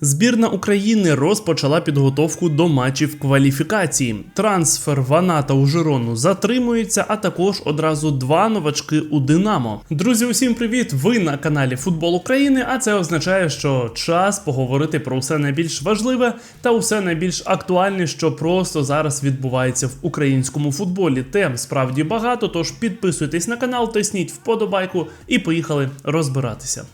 Збірна України розпочала підготовку до матчів кваліфікації. Трансфер Ваната у Жирону затримується, а також одразу два новачки у Динамо. Друзі, усім привіт! Ви на каналі Футбол України. А це означає, що час поговорити про все найбільш важливе та усе найбільш актуальне, що просто зараз відбувається в українському футболі. Тем справді багато. Тож підписуйтесь на канал, тисніть вподобайку і поїхали розбиратися.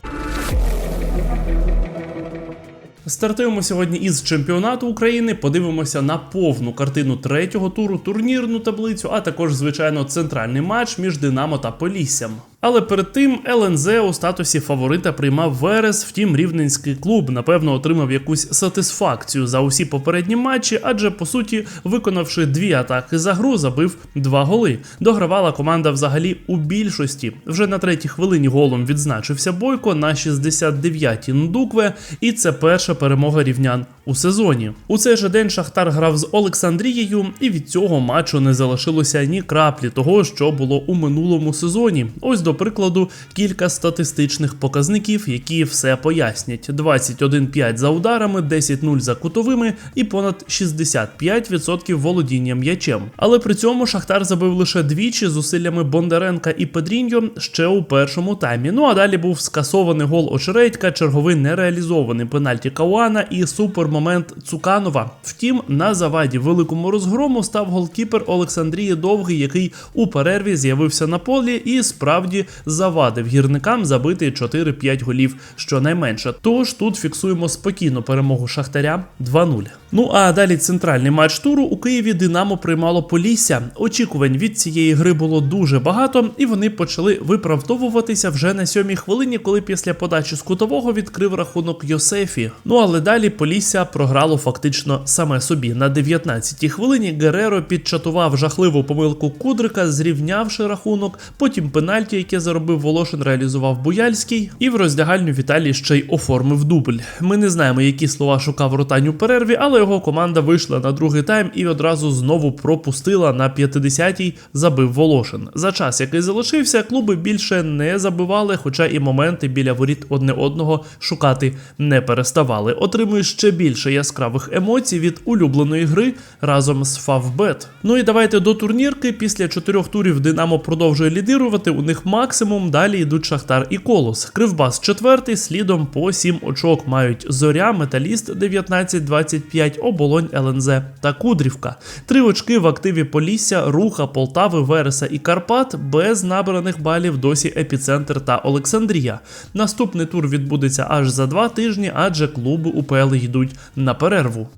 Стартуємо сьогодні із чемпіонату України. Подивимося на повну картину третього туру, турнірну таблицю, а також, звичайно, центральний матч між Динамо та Поліссям. Але перед тим ЛНЗ у статусі фаворита приймав Верес. Втім, рівненський клуб напевно отримав якусь сатисфакцію за усі попередні матчі, адже по суті, виконавши дві атаки за гру, забив два голи. Догравала команда взагалі у більшості. Вже на третій хвилині голом відзначився Бойко на 69-й Ндукве, і це перша перемога рівнян у сезоні. У цей же день Шахтар грав з Олександрією, і від цього матчу не залишилося ні краплі того, що було у минулому сезоні. Ось до прикладу кілька статистичних показників, які все пояснять: 21-5 за ударами, 10-0 за кутовими і понад 65% володіння м'ячем. Але при цьому Шахтар забив лише двічі зусиллями Бондаренка і Педріньо ще у першому таймі. Ну а далі був скасований гол Очередька, черговий нереалізований пенальті Кауана і супермомент Цуканова. Втім, на заваді великому розгрому став голкіпер Олександрії Довгий, який у перерві з'явився на полі і справді завадив гірникам забити 4-5 голів щонайменше. Тож тут фіксуємо спокійну перемогу Шахтаря 2-0. Ну а далі центральний матч туру у Києві Динамо приймало Полісся. Очікувань від цієї гри було дуже багато, і вони почали виправдовуватися вже на сьомій хвилині, коли після подачі з кутового відкрив рахунок Йосефі. Ну але далі Полісся програло фактично саме собі. На 19-й хвилині Гереро підчатував жахливу помилку Кудрика, зрівнявши рахунок. Потім пенальті, яке заробив Волошин, реалізував Буяльський, і в роздягальню Віталій ще й оформив дубль. Ми не знаємо, які слова шукав Ротань у перерві, але його команда вийшла на другий тайм і одразу знову пропустила на 50-й забив Волошин. За час, який залишився, клуби більше не забивали, хоча і моменти біля воріт одне одного шукати не переставали. Отримує ще більше яскравих емоцій від улюбленої гри разом з Фавбет. Ну і давайте до турнірки. Після чотирьох турів Динамо продовжує лідирувати. У них максимум. Далі йдуть Шахтар і Колос. Кривбас четвертий, слідом по 7 очок мають Зоря, Металіст 19-25, Оболонь, ЛНЗ та Кудрівка. Три очки в активі Полісся, Руха, Полтави, Вереса і Карпат без набраних балів досі Епіцентр та Олександрія. Наступний тур відбудеться аж за два тижні, адже клуби УПЛ йдуть на перерву.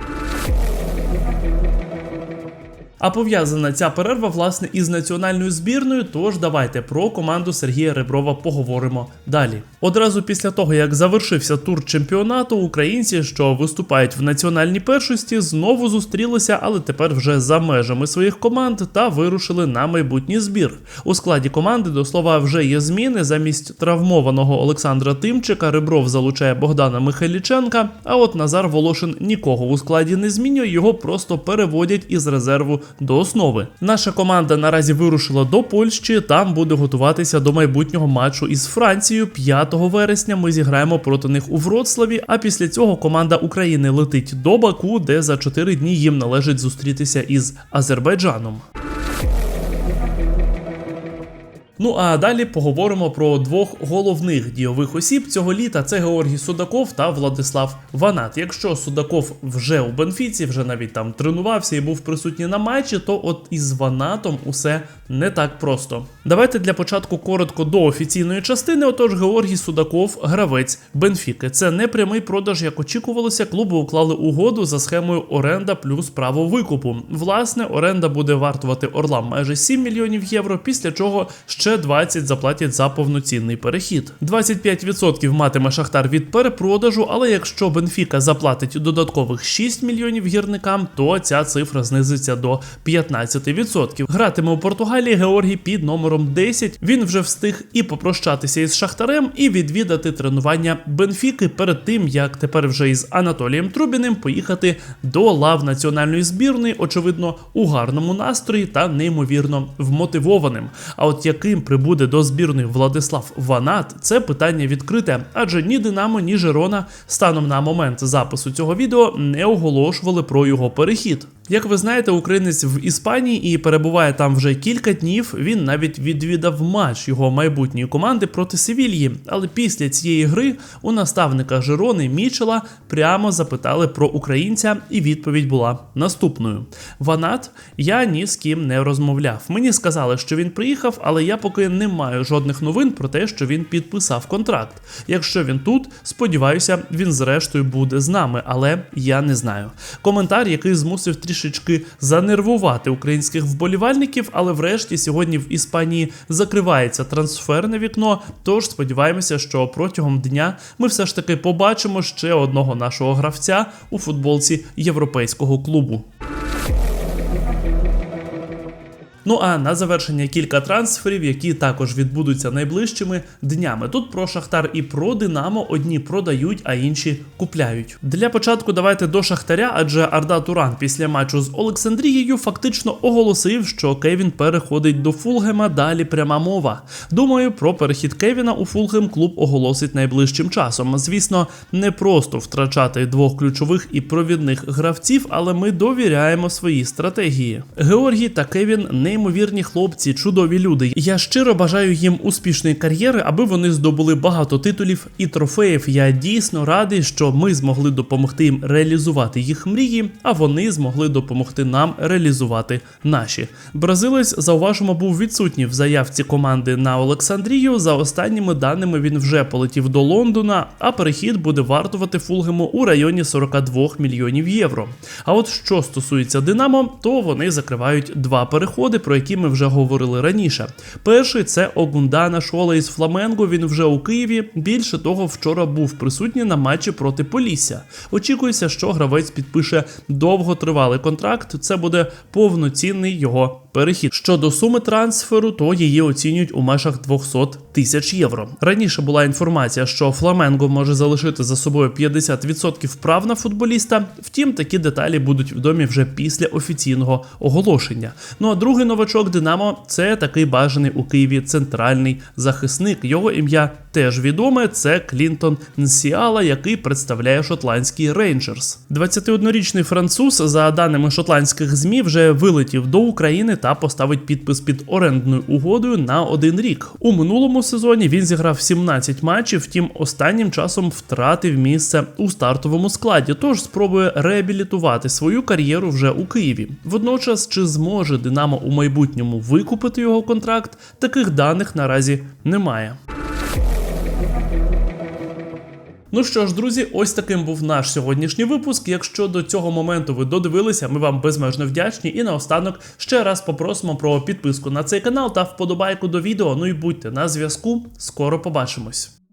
А пов'язана ця перерва власне із національною збірною. Тож давайте про команду Сергія Реброва поговоримо далі. Одразу після того, як завершився тур чемпіонату, українці, що виступають в національній першості, знову зустрілися, але тепер вже за межами своїх команд та вирушили на майбутній збір. У складі команди до слова вже є зміни. Замість травмованого Олександра Тимчика Ребров залучає Богдана Михайліченка. А от Назар Волошин нікого у складі не змінює, його просто переводять із резерву до основи. Наша команда наразі вирушила до Польщі. Там буде готуватися до майбутнього матчу із Францією. 5 вересня ми зіграємо проти них у Вроцлаві. А після цього команда України летить до Баку, де за 4 дні їм належить зустрітися із Азербайджаном. Ну а далі поговоримо про двох головних дійових осіб цього літа. Це Георгій Судаков та Владислав Ванат. Якщо Судаков вже у Бенфіці, вже навіть там тренувався і був присутній на матчі, то от із Ванатом усе не так просто. Давайте для початку коротко до офіційної частини. Отож, Георгій Судаков, гравець Бенфіки. Це не прямий продаж, як очікувалося. Клуби уклали угоду за схемою оренда плюс право викупу. Власне, оренда буде вартувати Орлам майже 7 мільйонів євро, після чого ще 20 заплатять за повноцінний перехід. 25% матиме Шахтар від перепродажу, але якщо Бенфіка заплатить додаткових 6 мільйонів гірникам, то ця цифра знизиться до 15%. Гратиме у Португалії Георгій під номером 10. Він вже встиг і попрощатися із Шахтарем, і відвідати тренування Бенфіки перед тим, як тепер вже із Анатолієм Трубіним поїхати до лав національної збірної, очевидно, у гарному настрої та неймовірно вмотивованим. А от яким яким прибуде до збірної Владислав Ванат, це питання відкрите, адже ні Динамо, ні Жерона станом на момент запису цього відео не оголошували про його перехід. Як ви знаєте, українець в Іспанії і перебуває там вже кілька днів. Він навіть відвідав матч його майбутньої команди проти Севільї. Але після цієї гри у наставника Жерони Мічела прямо запитали про українця, і відповідь була наступною: Ванат, я ні з ким не розмовляв. Мені сказали, що він приїхав, але я поки не маю жодних новин про те, що він підписав контракт. Якщо він тут, сподіваюся, він зрештою буде з нами, але я не знаю. Коментар, який змусив трішечки занервувати українських вболівальників, але врешті сьогодні в Іспанії закривається трансферне вікно. Тож сподіваємося, що протягом дня ми все ж таки побачимо ще одного нашого гравця у футболці європейського клубу. Ну а на завершення кілька трансферів, які також відбудуться найближчими днями. Тут про Шахтар і про Динамо одні продають, а інші купляють. Для початку давайте до Шахтаря, адже Арда Туран після матчу з Олександрією фактично оголосив, що Кевін переходить до Фулгема. Далі пряма мова. Думаю, про перехід Кевіна у Фулгем клуб оголосить найближчим часом. Звісно, не просто втрачати двох ключових і провідних гравців, але ми довіряємо своїй стратегії. Георгій та Кевін не неймовірні хлопці, чудові люди. Я щиро бажаю їм успішної кар'єри, аби вони здобули багато титулів і трофеїв. Я дійсно радий, що ми змогли допомогти їм реалізувати їх мрії, а вони змогли допомогти нам реалізувати наші. Бразилець, зауважимо, був відсутній в заявці команди на Олександрію. За останніми даними він вже полетів до Лондона, а перехід буде вартувати Фулгему у районі 42 мільйонів євро. А от що стосується Динамо, то вони закривають два переходи про які ми вже говорили раніше. Перший це Огундана Шола із Фламенго. Він вже у Києві. Більше того, вчора був присутній на матчі проти Полісся. Очікується, що гравець підпише довготривалий контракт. Це буде повноцінний його перехід. Щодо суми трансферу, то її оцінюють у межах 200 тисяч євро. Раніше була інформація, що Фламенго може залишити за собою 50% прав на футболіста. Втім, такі деталі будуть відомі вже після офіційного оголошення. Ну а другий новачок Динамо це такий бажаний у Києві центральний захисник. Його ім'я теж відоме. Це Клінтон Нсіала, який представляє шотландський рейнджерс. 21-річний француз, за даними шотландських змі, вже вилетів до України та поставить підпис під орендною угодою на один рік. У минулому сезоні він зіграв 17 матчів, втім останнім часом втратив місце у стартовому складі. Тож спробує реабілітувати свою кар'єру вже у Києві. Водночас, чи зможе Динамо у майбутньому викупити його контракт, таких даних наразі немає. Ну що ж, друзі, ось таким був наш сьогоднішній випуск. Якщо до цього моменту ви додивилися, ми вам безмежно вдячні. І наостанок ще раз попросимо про підписку на цей канал та вподобайку до відео. Ну і будьте на зв'язку. Скоро побачимось.